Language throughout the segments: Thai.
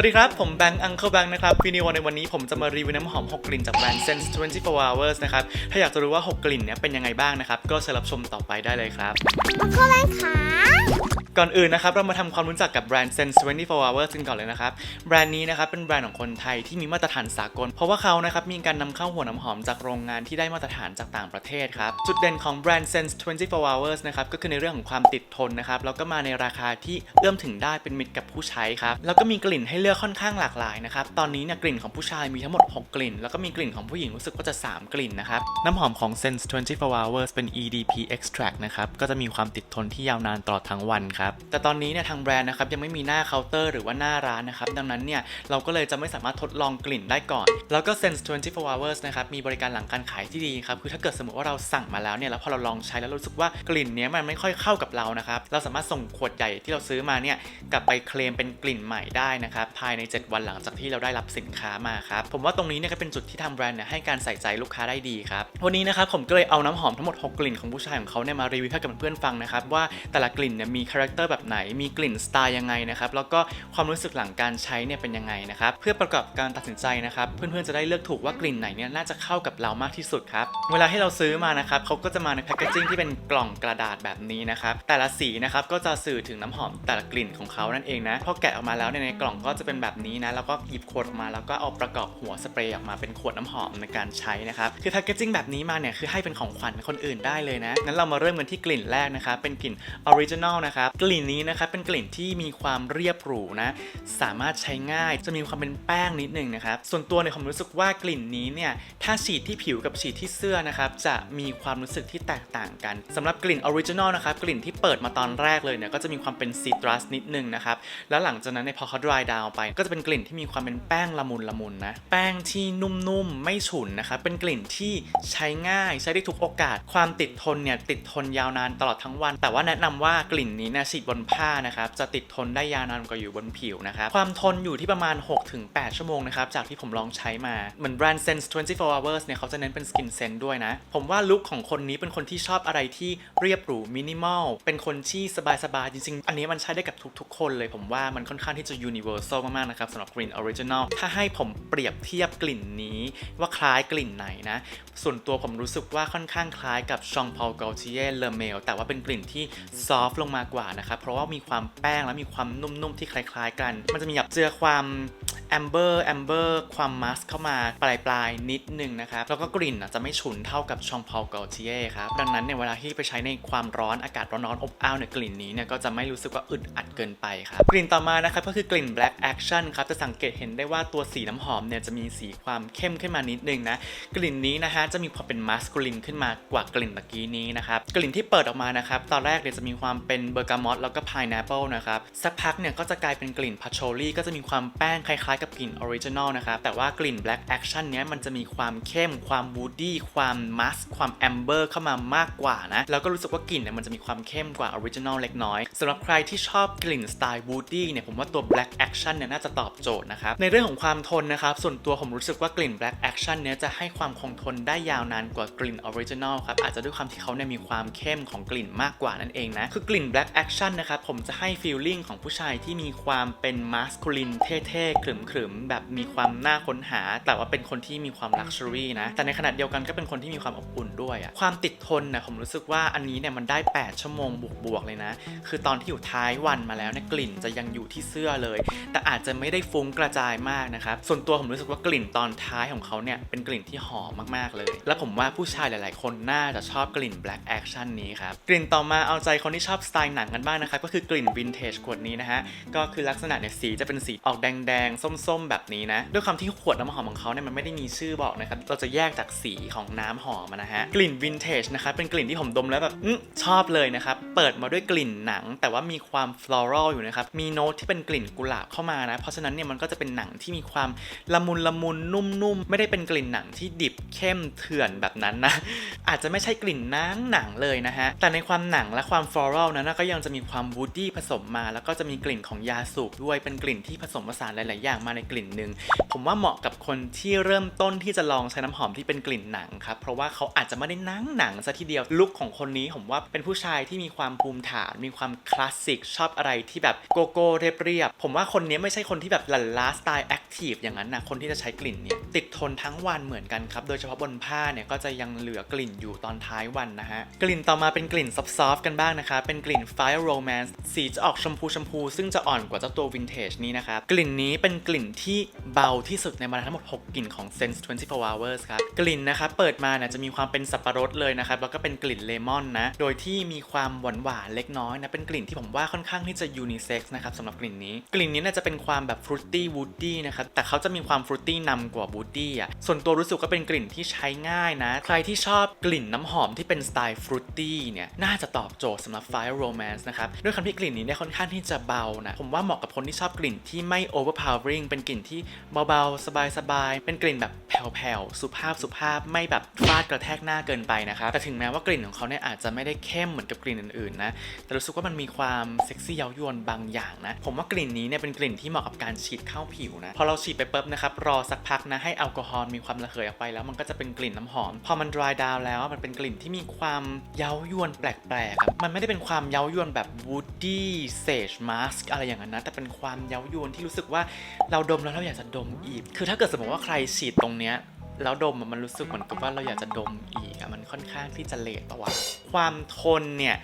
วัสดีครับ ผมแบงค์อังเคิลแบงค์นะครับวิดีโอในวันนี้ผมจะมารีวิวน้ำหอม 6 กลิ่นจากแบรนด์ Sense 24 Hours นะครับ ถ้าอยากจะรู้ว่า 6 กลิ่นเนี้ยเป็นยังไงบ้างนะครับ ก็เชิญรับชมต่อไปได้เลยครับมาเข้าแรงขาก่อนอื่นนะครับ เรามาทำความรู้จักกับแบรนด์ Sense 24 Hours กันก่อนเลยนะครับ แบรนด์นี้นะครับ เป็นแบรนด์ของคนไทยที่มีมาตรฐานสากล เพราะว่าเขานะครับ มีการนำเข้าหัวน้ำหอมจากโรงงานที่ได้มาตรฐานจากต่างประเทศครับ จุดเด่นของแบรนด์ Sense 24 Hours นะครับ ก็คือในเรื่องของความติดทนนะครับ แล้วก็มาในราคาที่เอื้อมถึงได้เป็นมิตรกับผู้ใช้ครับ แล้วก็มีกลิ่นให้เลือกค่อนข้างหลากหลายนะครับ ตอนนี้เนี่ยกลิ่นของผู้ชายมีทั้งหมด 6 กลิ่น แล้วก็มีกลิ่นของผู้หญิงรู้สึกว่าจะ 3 กลิ่นนะครับ น้ำหอมของ Sense 24 Hours เป็น EDP extract นะครับ ก็จะมีความติดทนที่ยาวนานตลอดทั้งวันครับ แต่ตอนนี้เนี่ยทางแบรนด์นะครับยังไม่มีหน้าเคาน์เตอร์หรือว่าหน้าร้านนะครับ ดังนั้นเนี่ยเราก็เลยจะไม่สามารถทดลองกลิ่นได้ก่อน แล้วก็ Sense 24 Hours นะครับ มีบริการหลังการขายที่ดีครับ คือถ้าเกิดสมมติว่าเราสั่งมาแล้วเนี่ย แล้วพอเราลองใช้แล้วรู้สึกว่ากลิ่นเนี้ยมันไม่ค่อยเข้ากับเรานะครับ เราสามารถส่งขวดใหญ่ที่เราซื้อมาเนี่ยกลับไปเคลมเป็นกลิ่นใหม่ได้นะครับภายใน 7 วันหลังจากที่เราได้รับสินค้ามาครับ ผมว่าตรงนี้เนี่ยก็เป็นจุดที่ทางแบรนด์เนี่ยให้การใส่ใจลูกค้าได้ดีครับ วันนี้นะครับผมก็เลยเอาน้ำหอมทั้งหมด 6 กลิ่นของผู้ชายของเขาเนี่ยมารีวิวให้กับเพื่อนๆฟังนะครับว่าแต่ละกลิ่นเนี่ยมีคาแรคเตอร์แบบไหน มีกลิ่นสไตล์ยังไงนะครับแล้วก็ความรู้สึกหลังการใช้เนี่ยเป็นยังไงนะครับเพื่อประกอบการตัดสินใจนะครับเพื่อนๆจะได้เลือกถูกว่ากลิ่นไหนเนี่ยน่าจะเข้ากับเรามากที่สุดครับเวลาที่เราซื้อมานะครับเขาก็จะมาในแพคเกจิ้งที่เป็นกล่องกระดาษแบบนี้นะครับแต่ละสีนะครับก็จะสื่อถึงน้ำหอมแต่ละกลิ่นของเขานั่นเองนะพอแกะออกมาแล้วในกล่องก็จะเป็นแบบนี้นะแล้วก็หยิบขวดออกมาแล้วก็เอาประกอบหัวสเปรย์ออกมาเป็นขวดน้ำหอมในการใช้นะครับคือแพคเกจิ้งแบบนี้มาเนี่ยคือให้เป็นของขวัญคนอื่นได้เลยนะงั้นเรามาเริ่มกันที่กลิ่นแรกนะครับเป็นกลิ่นออริจินอลนะครับกลิ่นนี้นะครับเป็นกลิ่นที่มีความเรียบหรูนะสามารถใช้ง่ายจะมีความเป็นแป้งนิดนึงนะครับส่วนตัวเนี่ยผมรู้สึกว่ากลิ่นนี้เนี่ยถ้าฉีดที่ผิวกับฉีดที่เสื้อนะครับจะมีความรู้สึกที่แตกต่างกันสำหรับกลิ่นออริจินอลนะครับกลิ่นที่เปิดมาตอนแรกเลยเนี่ยก็จะมีความเป็นซิตรัสนิดนึงนะครับแล้วหลังจากนั้นเนี่ยพอเขา dry down ไป ก็จะเป็นกลิ่นที่มีความเป็นแป้งละมุนละมุนนะ แป้งที่นุ่มๆ ไม่ฉุนนะครับเป็นกลิ่นที่ใช้ง่ายใช้ได้ทุกโอกาส ความติดทนเนี่ยติดทนยาวนานตลอดทั้งวัน แต่ว่าแนะนำว่ากลิ่นนี้นะฉีดบนผ้านะครับจะติดทนได้ยาวนานกว่าอยู่บนผิวนะครับความทนอยู่ที่ประมาณ 6-8 ชั่วโมงนะครับจากที่ผมลองใช้มาเหมือนแบรนด์ Sense 24 hours เนี่ยเขาจะเน้นเป็นสกินเซนด้วยนะ ผมว่าลุคของคนนี้เป็นคนที่ชอบอะไรที่เรียบหรูมินิมอลเป็นคนที่สบายๆจริงๆ อันนี้มันใช้ได้กับทุกๆ คนเลยผมว่ามันค่อนข้างที่จะมากๆนะครับสำหรับกลิ่นออริจินอลถ้าให้ผมเปรียบเทียบกลิ่นนี้ว่าคล้ายกลิ่นไหนนะ ส่วนตัวผมรู้สึกว่าค่อนข้างคล้ายกับชองพอลกอลเชียเลเมลแต่ว่าเป็นกลิ่นที่ซอฟต์ลงมากว่านะครับเพราะว่ามีความแป้งและมีความนุ่มๆที่คล้าย ๆ กัน มันจะมีแบบเจือความ แอมเบอร์แอมเบอร์ความมัสเข้ามาปลายปลายๆนิดนึงนะครับ แล้วก็กลิ่นจะไม่ฉุนเท่ากับชองพอลกล t ิเย่ครับ ดังนั้นเนี่ยเวลาที่ไปใช้ในความร้อนอากาศร้อนๆอบอ้าวเนี่ยกลิ่นนี้เนี่ยก็จะไม่รู้สึกว่าอึดอัดเกินไปครับ กลิ่นต่อมานะครับก็คือกลิ่น black action ครับ จะสังเกตเห็นได้ว่าตัวสีน้ำหอมเนี่ยจะมีสีความเข้มขึ้นมานิดนึงนะ กลิ่นนี้นะฮะจะมีความเป็นมัสคูลินขึ้นมากว่ากลิ่นตะกี้นี้นะครับกลิ่นที่เปิดออกมานะครับตอนแรกเนี่ยจะมีความเป็นเบอร์กามอตแล้วก็พายแอปเปิลนะครับสักพักเนี่ยก็จะกลายเป็นกลิ่นพัชโชลี่ก็จะมีความแป้งคล้ายๆกับกลิ่นออริจินอลนะครับแต่ว่ากลิ่น black action เนี้ยมันจะมีความเข้ม ความวูดดี้ ความมัสความแอมเบอร์เข้ามามากกว่านะ แล้วก็รู้สึกว่ากลิ่นเนี่ยมันจะมีความเข้มกว่าออริจินอลเล็กน้อยสำหรับใครที่ชอบกลิ่นสไตล์วูดดี้เนี่ยผมว่าตัว black action เนี่ยน่าจะตอบโจทย์นะครับ ในเรื่องของความทนนะครับ ส่วนตัวผมรู้สึกว่ากลิ่น black action เนี่ยจะให้ความคงทนได้ยาวนานกว่ากลิ่นออริจินอลครับ อาจจะด้วยความที่เขาเนี่ยมีความเข้มของกลิ่นมากกว่านั่นเองนะ คือกลิ่น black action นะครับผมจะให้ฟีลลิ่งของผู้ชายที่มีความเป็นมาสคูลินเท่ๆขรึมแบบมีความน่าค้นหา แต่ว่าเป็นคนที่มีความลักชัวรี่นะ แต่ในขณะเดียวกันก็เป็นคนที่มีความอบอุ่นด้วยอะความติดทนนะผมรู้สึกว่าอันนี้เนี่ยมันได้ 8 ชั่วโมงบวกๆเลยนะ คือตอนที่อยู่ท้ายวันมาแล้วเนี่ยกลิ่นจะยังอยู่ที่เสื้อเลย แต่อาจจะไม่ได้ฟุ้งกระจายมากนะครับ ส่วนตัวผมรู้สึกว่ากลิ่นตอนท้ายของเขาเนี่ยเป็นกลิ่นที่หอมมากๆเลย และผมว่าผู้ชายหลาย ๆ คนน่าจะชอบกลิ่น black action นี้ครับ กลิ่นต่อมาเอาใจคนที่ชอบสไตล์หนังกันบ้างนะครับก็คือกลิ่น vintage ขวดนี้นะฮะ ก็คือลักษณะเนี่ยสีจะเป็นสีออกแดงส้มๆ แบบนี้นะ ด้วยความที่ขวดน้ำหอมของเขาเนี่ยมันไม่ได้มีชื่อบอกนะครับ เราจะแยกจากสีของน้ำหอมนะฮะ กลิ่น vintage นะครับ เป็นกลิ่นที่ผมดมแล้วแบบอชอบเลยนะครับ เปิดมาด้วยกลิ่นหนัง แต่ว่ามีความ floral อยู่นะครับ มีโน้ตที่เป็นกลิ่นกุหลาบเข้ามานะ เพราะฉะนั้นเนี่ยมันก็จะเป็นหนังที่มีความละมุนละมุนนุ่มๆ ไม่ได้เป็นกลิ่นหนังที่ดิบเข้มเถื่อนแบบนั้นนะ อาจจะไม่ใช่กลิ่นนังหนังเลยนะฮะ แต่ในความหนังและความ floral นั้นก็ยังจะมีความ woody ผสมมา แล้วก็จะมีกลิ่นของยาสูบด้วย เป็นกลิ่นที่ผสมผสานหลายๆอย่างมาในกลิ่นหนึ่งผมว่าเหมาะกับคนที่เริ่มต้นที่จะลองใช้น้ำหอมที่เป็นกลิ่นหนังครับเพราะว่าเขาอาจจะไม่ได้นั่งหนังซะทีเดียวลุคของคนนี้ผมว่าเป็นผู้ชายที่มีความภูมิฐาน มีความคลาสสิกชอบอะไรที่แบบโกโก้เรียบๆผมว่าคนนี้ไม่ใช่คนที่แบบหลั่นล้าสไตล์แอคทีฟอย่างนั้นนะคนที่จะใช้กลิ่นเนี่ยติดทนทั้งวันเหมือนกันครับโดยเฉพาะบนผ้าเนี่ยก็จะยังเหลือกลิ่นอยู่ตอนท้ายวันนะฮะกลิ่นต่อมาเป็นกลิ่นซอฟต์ๆกันบ้างนะคะเป็นกลิ่น Fire Romance สีจะออกชมพูชมพูซึ่งจะอ่อนกว่าเจ้าตัว Vintage นี้นะครับกลิ่นนี้เป็นกลิ่นที่เบาที่สุดในบรรดาทั้งหมด 6 กลิ่นของ Sense 24 Hours ครับ กลิ่นนะครับเปิดมาเนี่ยจะมีความเป็นสับปะรดเลยนะครับ แล้วก็เป็นกลิ่นเลมอนนะ โดยที่มีความหวานหวานๆเล็กน้อยนะ เป็นกลิ่นที่ผมว่าค่อนข้างที่จะยูนิเซ็กซ์นะครับสำหรับกลิ่นนี้ กลิ่นนี้เนี่ยจะเป็นความแบบฟรุตตี้วูดดี้นะครับ แต่เขาจะมีความฟรุตตี้นำกว่าวูดดี้อะ ส่วนตัวรู้สึกว่าเป็นกลิ่นที่ใช้ง่ายนะ ใครที่ชอบกลิ่นน้ำหอมที่เป็นสไตล์ฟรุตตี้เนี่ยน่าจะตอบโจทย์สำหรับ Fire Romance นะครับด้วยคำที่กลิ่นนี้เนี่ยค่อนข้างที่จะเบานะผมว่าเหมาะกับคนที่ชอบกลิ่นที่ไม่ overpowering เป็นกลิ่นที่เบาๆ สบายๆ เป็นกลิ่นแบบแผ่วๆ สุภาพสุภาพไม่แบบฟาดกระแทกหน้าเกินไปนะครับแต่ถึงแม้ว่ากลิ่นของเขาเนี่ยอาจจะไม่ได้เข้มเหมือนกับกลิ่นอื่นๆนะ แต่รู้สึกว่ามันมีความเซ็กซี่เย้ายวนบางอย่างนะ ผมว่ากลิ่นนี้เนี่ยเป็นกลิ่นที่เหมาะกับการฉีดเข้าผิวนะ พอเราฉีดไปปุ๊บนะครับ รอสักพักนะให้แอลกอฮอล์มีความระเหยออกไปแล้วมันก็จะเป็นกลิ่นน้ำหอม พอมัน dry down แล้วมันเป็นกลิ่นที่มีความเย้ายวนแปลกๆ มันไม่ได้เป็นความเย้ายวนแบบ woody sage musk อะไรอย่างนั้นนะ แต่เป็นความเย้ายวนที่รู้สึกว่าเราดมแล้วเราอยากจะดมอีก คือถ้าเกิดสมมติว่าใครฉีดตรงเนี้ยแล้วดมมันรู้สึกเหมือนกับว่าเราอยากจะดมอีกอะมันค่อนข้างที่จะเลทปะวะความทนเนี่ย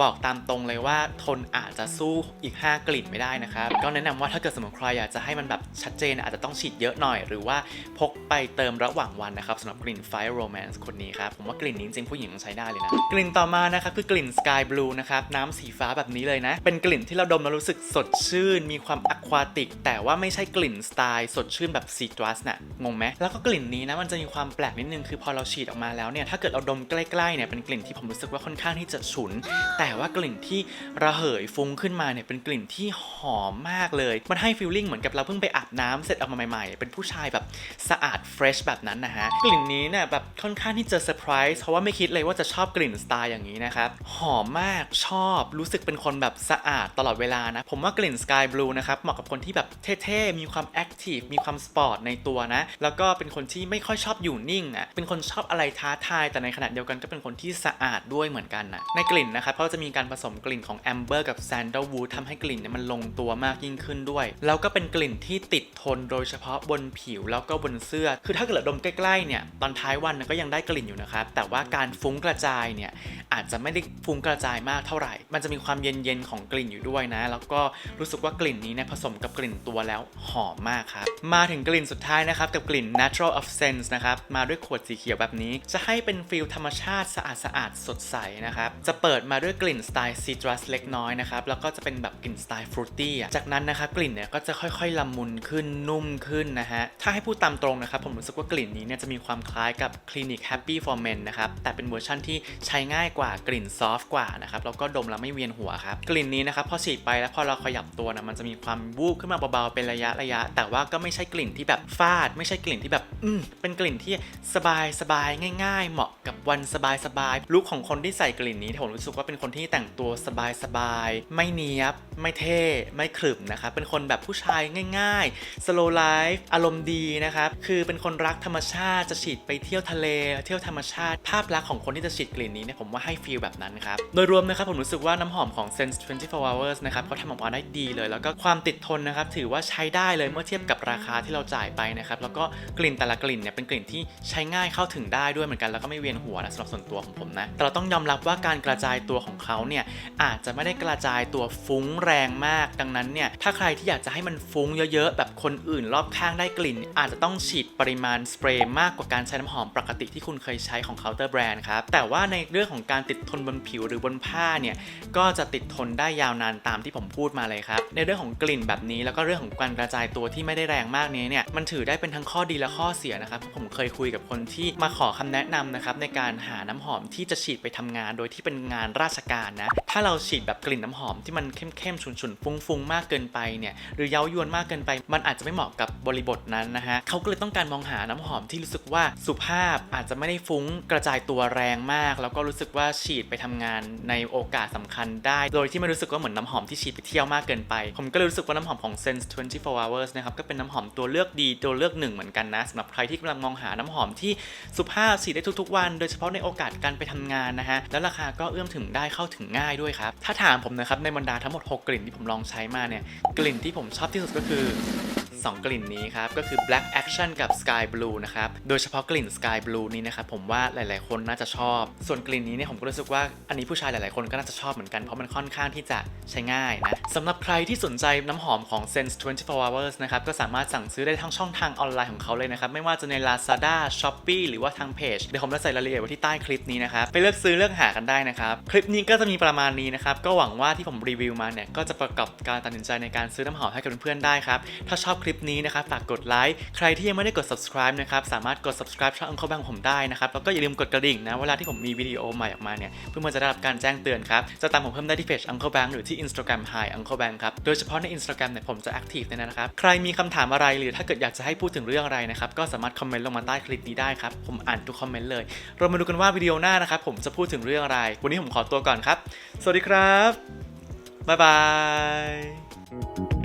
บอกตามตรงเลยว่าทนอาจจะสู้อีก 5 กลิ่นไม่ได้นะครับ ก็แนะนำว่าถ้าเกิดสมมติใครอยากจะให้มันแบบชัดเจนอาจจะต้องฉีดเยอะหน่อย หรือว่าพกไปเติมระหว่างวันนะครับสำหรับกลิ่น Fire Romance คนนี้ครับ ผมว่ากลิ่นนี้จริงๆผู้หญิงใช้ได้เลยนะ กลิ่นต่อมานะครับคือกลิ่น Sky Blue นะครับน้ำสีฟ้าแบบนี้เลยนะ เป็นกลิ่นที่เราดมแล้วรู้สึกสดชื่น มีความอควาติก แต่ว่าไม่ใช่กลิ่นสไตล์สดชื่นแบบซีตรัสน่ะงงไหมแล้วก็กลิ่นนี้นะมันจะมีความแปลกนิดนึงคือพอเราฉีดออกมาแล้วเนี่ยถ้าเกิดเราดมใกล้ๆเนี่ยเป็นกลิ่นที่ผมรู้สึกว่าค่อนข้างที่จะฉุนแต่ว่ากลิ่นที่ระเหยฟุ้งขึ้นมาเนี่ยเป็นกลิ่นที่หอมมากเลย มันให้ฟีลลิ่งเหมือนกับเราเพิ่งไปอาบน้ำเสร็จออกมาใหม่ๆ เป็นผู้ชายแบบสะอาดเฟรชแบบนั้นนะฮะ กลิ่นนี้เนี่ยแบบค่อนข้างที่จะเซอร์ไพรส์เพราะว่าไม่คิดเลยว่าจะชอบกลิ่นสไตล์อย่างนี้นะครับ หอมมากชอบรู้สึกเป็นคนแบบสะอาดตลอดเวลานะ ผมว่ากลิ่น Sky Blue นะครับเหมาะกับคนที่แบบเท่ๆ มีความแอคทีฟมีความสปอร์ตในตัวนะ แล้วก็เป็นคนที่ไม่ค่อยชอบอยู่นิ่งอะเป็นคนชอบอะไรท้าทายแต่ในขณะเดียวกันก็เป็นคนที่สะอาดด้วยเหมือนกันนะในกลิ่นนะครับเขาจะมีการผสมกลิ่นของแอมเบอร์กับแซนด์วูดทำให้กลิ่นเนี่ยมันลงตัวมากยิ่งขึ้นด้วย แล้วก็เป็นกลิ่นที่ติด ทนโดยเฉพาะบนผิวแล้วก็บนเสื้อ คือถ้าเกิดดมใกล้ๆเนี่ยตอนท้ายวันก็ยังได้กลิ่นอยู่นะครับ แต่ว่าการฟุ้งกระจายเนี่ยอาจจะไม่ได้ฟุ้งกระจายมากเท่าไหร่ มันจะมีความเย็นๆของกลิ่นอยู่ด้วยนะ แล้วก็รู้สึกว่ากลิ่นนี้เนี่ยผสมกับกลิ่นตัวแล้วหอมมากครับ มาถึงกลิ่นสุดท้ายนะครับกับกลิ่น natural of sense นะครับ มาด้วยขวดสีเขียวแบบนี้ จะให้เป็นฟิลธรรมชาติสะอาดสะอาดๆสดใสนะครับ จะเปิดมาด้วยกลิ่นสไตล์ซิตรัสเล็กน้อยนะครับ แล้วก็จะเป็นแบบกลิ่นสไตล์ฟรุตตี้จากนั้นนะครับกลิ่นเนี่ยก็จะค่อยๆละมุนขึ้นนุ่มขึ้นนะฮะ ถ้าให้พูดตามตรงนะครับ ผมรู้สึกว่ากลิ่นนี้เนี่ยจะมีความคล้ายกับ Clinic Happy for Men นะครับ แต่เป็นเวอร์ชั่นที่ใช้ง่ายกว่ากลิ่นซอฟต์กว่านะครับ แล้วก็ดมแล้วไม่เวียนหัวครับ กลิ่นนี้นะครับพอฉีดไปแล้วพอเราขยับตัวนะมันจะมีความวูบขึ้นมาเบาๆเป็นระยะระยะ แต่ว่าก็ไม่ใช่กลิ่นที่แบบฟาด ไม่ใช่กลิ่นที่แบบอืมเป็นกลิ่นที่สบายสบายง่าย ๆ เหมาะกับวันสบายสบายลุคของคนที่ใส่กลิ่นนี้ผมรู้สึกว่าเป็นคนที่แต่งตัวสบายสบายไม่เนี้ยบไม่เท่ไม่ขรึมนะครับเป็นคนแบบผู้ชายง่ายๆ slow life อารมณ์ดีนะครับ คือเป็นคนรักธรรมชาติจะฉีดไปเที่ยวทะเล เที่ยวธรรมชาติ ภาพลักษณ์ของคนที่จะฉีดกลิ่นนี้เนี่ยผมว่าให้ฟีลแบบนั้นครับ โดยรวมนะครับผมรู้สึกว่าน้ำหอมของ Sense 24 Hours นะครับเขาทำออกมาได้ดีเลย แล้วก็ความติดทนนะครับถือว่าใช้ได้เลยเมื่อเทียบกับราคาที่เราจ่ายไปนะครับแล้วก็กลิ่นแต่ละกลิ่นเนี่ยเป็นกลิ่นที่ใช้ง่ายเข้าถึงได้ด้วยเหมือนกันแล้วก็ไม่เวียนหัวนะสำหรับส่วนตัวของผมนะแต่เราต้องยอมรับว่าการกระจายตัวของเขาเนี่ยอาจจะไม่ได้กระจายตัวฟุ้งแรงมาก ดังนั้นเนี่ยถ้าใครที่อยากจะให้มันฟุ้งเยอะๆ แบบคนนอื่นรอบข้างได้กลิ่น อาจจะต้องฉีดปริมาณสเปรย์มากกว่าการใช้น้ำหอมปกติที่คุณเคยใช้ของเคาน์เตอร์แบรนด์ครับแต่ว่าในเรื่องของการติดทนบนผิวหรือบนผ้าเนี่ยก็จะติดทนได้ยาวนานตามที่ผมพูดมาเลยครับในเรื่องของกลิ่นแบบนี้แล้วก็เรื่องของการกระจายตัวที่ไม่ได้แรงมากนี้เนี่ยมันถือได้เป็นทั้งข้อดีและข้อเสียนะครับผมเคยคุยกับคนที่มาขอคำแนะนำนะครับในการหาน้ำหอมที่จะฉีดไปทำงาน โดยที่เป็นงานราชการนะถ้าเราฉีดแบบกลิ่นน้ำหอมที่มันเข้มฉุนๆฟุ้งๆมากเกินไปเนี่ยหรือเย้ายวนมากเกินไป มันอาจจะไม่เหมาะกับบริบทนั้นนะฮะเขาก็เลยต้องการมองหาน้ำหอมที่รู้สึกว่าสุภาพอาจจะไม่ได้ฟุ้งกระจายตัวแรงมาก แล้วก็รู้สึกว่าฉีดไปทำงานในโอกาสสำคัญได้ โดยที่ไม่รู้สึกว่าเหมือนน้ำหอมที่ฉีดไปเที่ยวมากเกินไป ผมก็เลยรู้สึกว่าน้ำหอมของ Sense 24 Hours นะครับก็เป็นน้ำหอมตัวเลือกดีตัวเลือกหนึ่งเหมือนกันนะสำหรับใครที่กำลังมองหาน้ำหอมที่สุภาพฉีดได้ทุกๆ วัน โดยเฉพาะในโอกาสการไปทำงานนะฮะแล้วราคาก็เอื้อมถึงได้เข้าถึงง่ายด้วยครับถ้าถามผมนะครับในบรรดาทั้งหมด 6 กลิ่นที่ผมลองใช้มาเนี่ยกลิ่นที่ผมชอบที่สุดก็คือ 2 กลิ่นนี้ครับ ก็คือ Black Action กับ Sky Blue นะครับ โดยเฉพาะกลิ่น Sky Blue นี้นะครับ ผมว่าหลาย ๆ คนน่าจะชอบ ส่วนกลิ่นนี้เนี่ยผมก็รู้สึกว่าอันนี้ผู้ชายหลาย ๆ คนก็น่าจะชอบเหมือนกันเพราะมันค่อนข้างที่จะใช้ง่ายนะสำหรับใครที่สนใจน้ำหอมของ Sense 24 Hours นะครับก็สามารถสั่งซื้อได้ทั้งช่องทางออนไลน์ของเขาเลยนะครับไม่ว่าจะใน Lazada Shopee หรือว่าทางเพจเดี๋ยวผมจะใส่รายละเอียดไว้ที่ใต้คลิปนี้นะครับไปเลือกซื้อเลือกหากันได้นะครับคลิปนี้ก็จะมีประมาณนี้นะครับก็หวังว่าที่ผมรีวิวมาเนี่ยก็จะประกอบการตัดสินใจในการซื้อน้ำหอมให้กับเพื่อนๆได้ครับถ้าชอบคลิลิปนี้นะครับฝากกดไลค์ใครที่ยังไม่ได้กด subscribe นะครับสามารถกด subscribe ช่อง Uncle Bang ผมได้นะครับแล้วก็อย่าลืมกดกระดิ่งนะเวลาที่ผมมีวิดีโอใหม่ออกมาเนี่ยเพื่อนๆจะได้รับการแจ้งเตือนครับจะตามผมเพิ่มได้ที่เพจ Uncle Bang หรือที่ Instagram Hi Uncle Bang ครับโดยเฉพาะใน Instagram เนี่ยผมจะ active ในนั้นนะครับใครมีคำถามอะไรหรือถ้าเกิดอยากจะให้พูดถึงเรื่องอะไรนะครับก็สามารถคอมเมนต์ลงมาใต้คลิปนี้ได้ครับผมอ่านทุกคอมเมนต์เลยเรามาดูกันว่าวิดีโอหน้านะครับผมจะพูดถึงเรื่องอะไร วันนี้ผมขอตัวก่อนครับ สวัสดีครับบ๊ายบาย